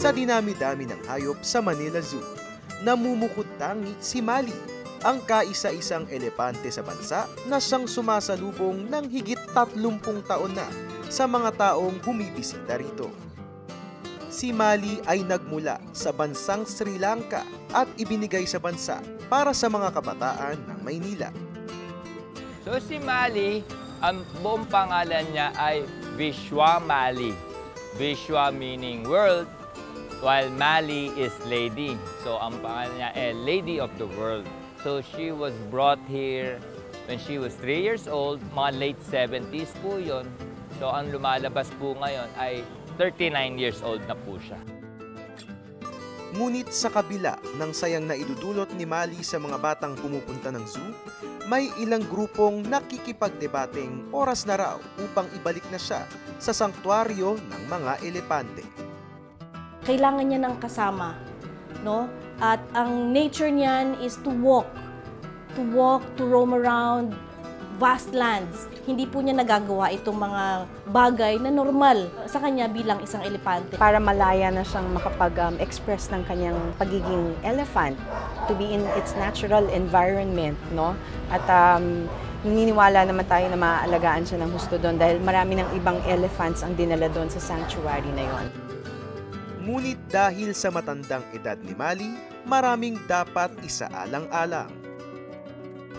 sa dinami-dami ng hayop sa Manila Zoo. Namumukod tangi si Mali, ang kaisa-isang elepante sa bansa na siyang sumasalubong ng higit 30 taon na sa mga taong bumibisita rito. Si Mali ay nagmula sa bansang Sri Lanka at ibinigay sa bansa para sa mga kabataan ng Maynila. So si Mali, ang buong pangalan niya ay Vishwa Mali. Vishwa meaning world, while Mali is lady. So ang pangalan niya ay Lady of the World. So she was brought here when she was 3 years old, mga late 70s po yon. So ang lumalabas po ngayon ay 39 years old na po siya. Ngunit sa kabila ng sayang na idudulot ni Mali sa mga batang pumupunta ng zoo, may ilang grupong nakikipagdebating oras na raw upang ibalik na siya sa sanktuaryo ng mga elepante. Kailangan niya ng kasama, no? At ang nature niyan is to walk. To walk, to roam around vast lands. Hindi po niya nagagawa itong mga bagay na normal sa kanya bilang isang elepante. para malaya na siyang makapag-express ng kanyang pagiging elephant to be in its natural environment, no? At um, naniniwala naman tayo na maaalagaan siya ng husto doon dahil marami ng ibang elephants ang dinala doon sa sanctuary na yon. Ngunit dahil sa matandang edad ni Mali, maraming dapat isaalang-alang.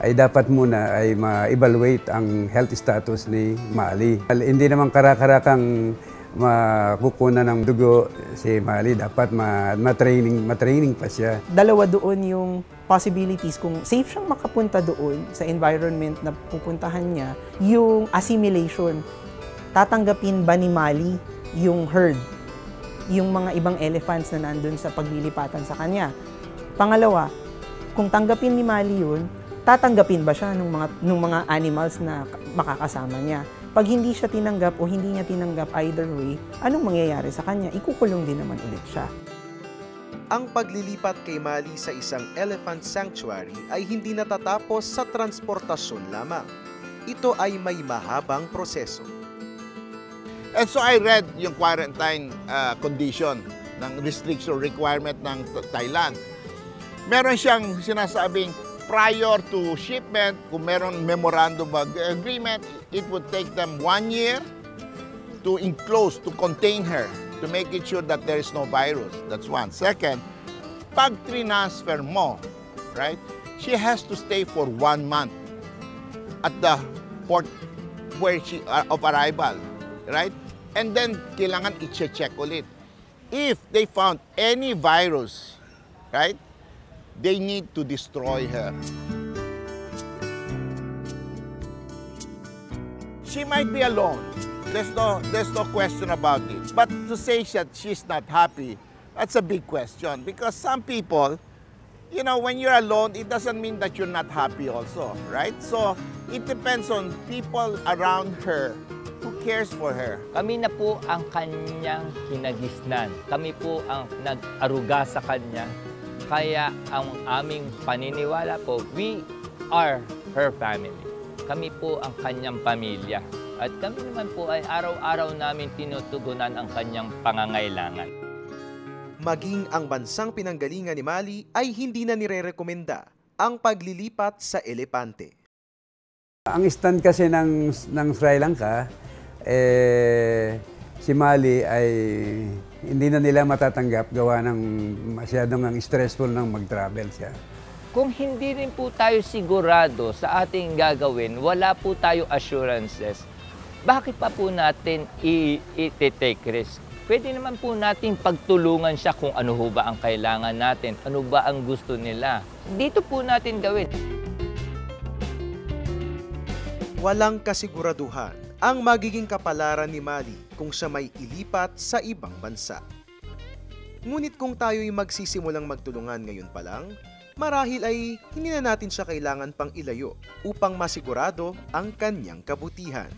ay dapat muna ay ma-evaluate ang health status ni Mali. Hindi naman karakarakang makukunan ng dugo si Mali. Dapat ma- ma-training, ma-training pa siya. dalawa doon yung possibilities kung safe siyang makapunta doon sa environment na pupuntahan niya, yung assimilation. Tatanggapin ba ni Mali yung herd, yung mga ibang elephants na nandun sa paglilipatan sa kanya? Pangalawa, kung tanggapin ni Mali yun, tatanggapin ba siya ng mga, nung mga animals na makakasama niya? Pag hindi siya tinanggap o hindi niya tinanggap either way, anong mangyayari sa kanya? Ikukulong din naman ulit siya. Ang paglilipat kay Mali sa isang elephant sanctuary ay hindi natatapos sa transportasyon lamang. Ito ay may mahabang proseso. And so I read yung quarantine uh, condition ng restriction requirement ng Th- Thailand. Meron siyang sinasabing prior to shipment, kung meron memorandum agreement, it would take them one year to enclose, to contain her, to make it sure that there is no virus. That's one. Second, pag transfer mo, right, she has to stay for one month at the port where she uh, of arrival, right? And then kailangan i-check ulit. If they found any virus, right? They need to destroy her. She might be alone. There's no there's no question about it. But to say that she's not happy, that's a big question because some people you know, when you're alone, it doesn't mean that you're not happy also, right? So it depends on people around her cares for her. Kami na po ang kanyang kinagisnan. Kami po ang nag-aruga sa kanya. Kaya ang aming paniniwala po, we are her family. Kami po ang kanyang pamilya. At kami naman po ay araw-araw namin tinutugunan ang kanyang pangangailangan. Maging ang bansang pinanggalingan ni Mali ay hindi na nirerekomenda ang paglilipat sa elepante. Ang stand kasi ng, ng Sri Lanka, eh, si Mali ay hindi na nila matatanggap gawa ng masyadong ang stressful ng mag-travel siya. Kung hindi rin po tayo sigurado sa ating gagawin, wala po tayo assurances, bakit pa po natin i-take risk? Pwede naman po nating pagtulungan siya kung ano ho ba ang kailangan natin, ano ba ang gusto nila. Dito po natin gawin. Walang kasiguraduhan ang magiging kapalaran ni Mali kung siya may ilipat sa ibang bansa. Ngunit kung tayo'y magsisimulang magtulungan ngayon pa lang, marahil ay hindi na natin siya kailangan pang ilayo upang masigurado ang kanyang kabutihan.